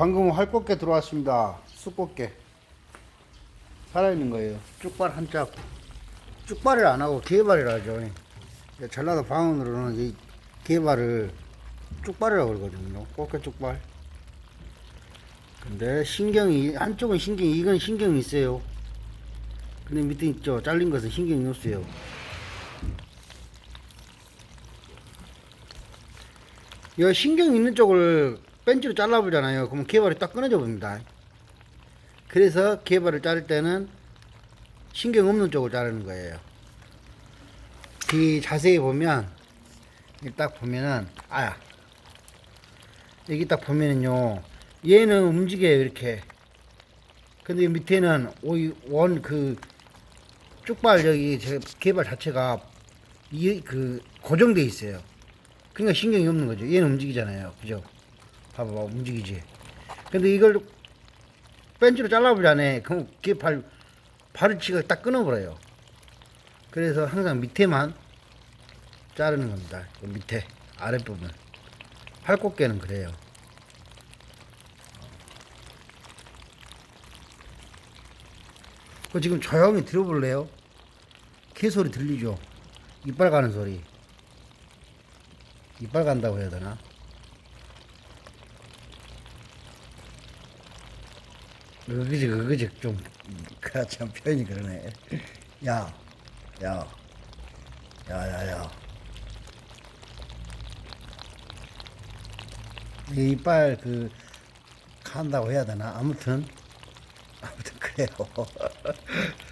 방금 활꽃게 들어왔습니다. 쑥꽃게. 살아있는 거예요. 쭉발 한 짝. 쭉발을 안 하고 개발이라 하죠. 예, 전라도 방언으로는 이 개발을 쭉발이라고 그러거든요. 꽃게 쭉발. 근데 신경이, 한쪽은 신경이, 이건 신경이 있어요. 근데 밑에 있죠. 잘린 것은 신경이 없어요. 이 신경 있는 쪽을 벤치로 잘라보잖아요. 그러면 개발이 딱 끊어져 봅니다. 그래서 개발을 자를 때는 신경 없는 쪽을 자르는 거예요. 이 자세히 보면 딱 보면은 아야 여기 딱 보면은요 얘는 움직여요 이렇게 근데 이 밑에는 원 그 쭉발 여기 저 개발 자체가 이 그 고정돼 있어요. 그러니까 신경이 없는 거죠. 얘는 움직이잖아요. 그죠? 봐봐, 움직이지. 근데 이걸 벤치로 잘라보자네. 그럼 걔 발, 발치가 딱 끊어버려요. 그래서 항상 밑에만 자르는 겁니다. 그 밑에, 아랫부분. 팔꽃게는 그래요. 그 지금 조용히 들어볼래요? 개 소리 들리죠? 이빨 가는 소리. 이빨 간다고 해야 되나? 그거지 그거지 좀 그참 표현이 그러네. 야, 야, 야, 야, 야. 이 이빨 그 간다고 해야 되나? 아무튼 아무튼 그래요.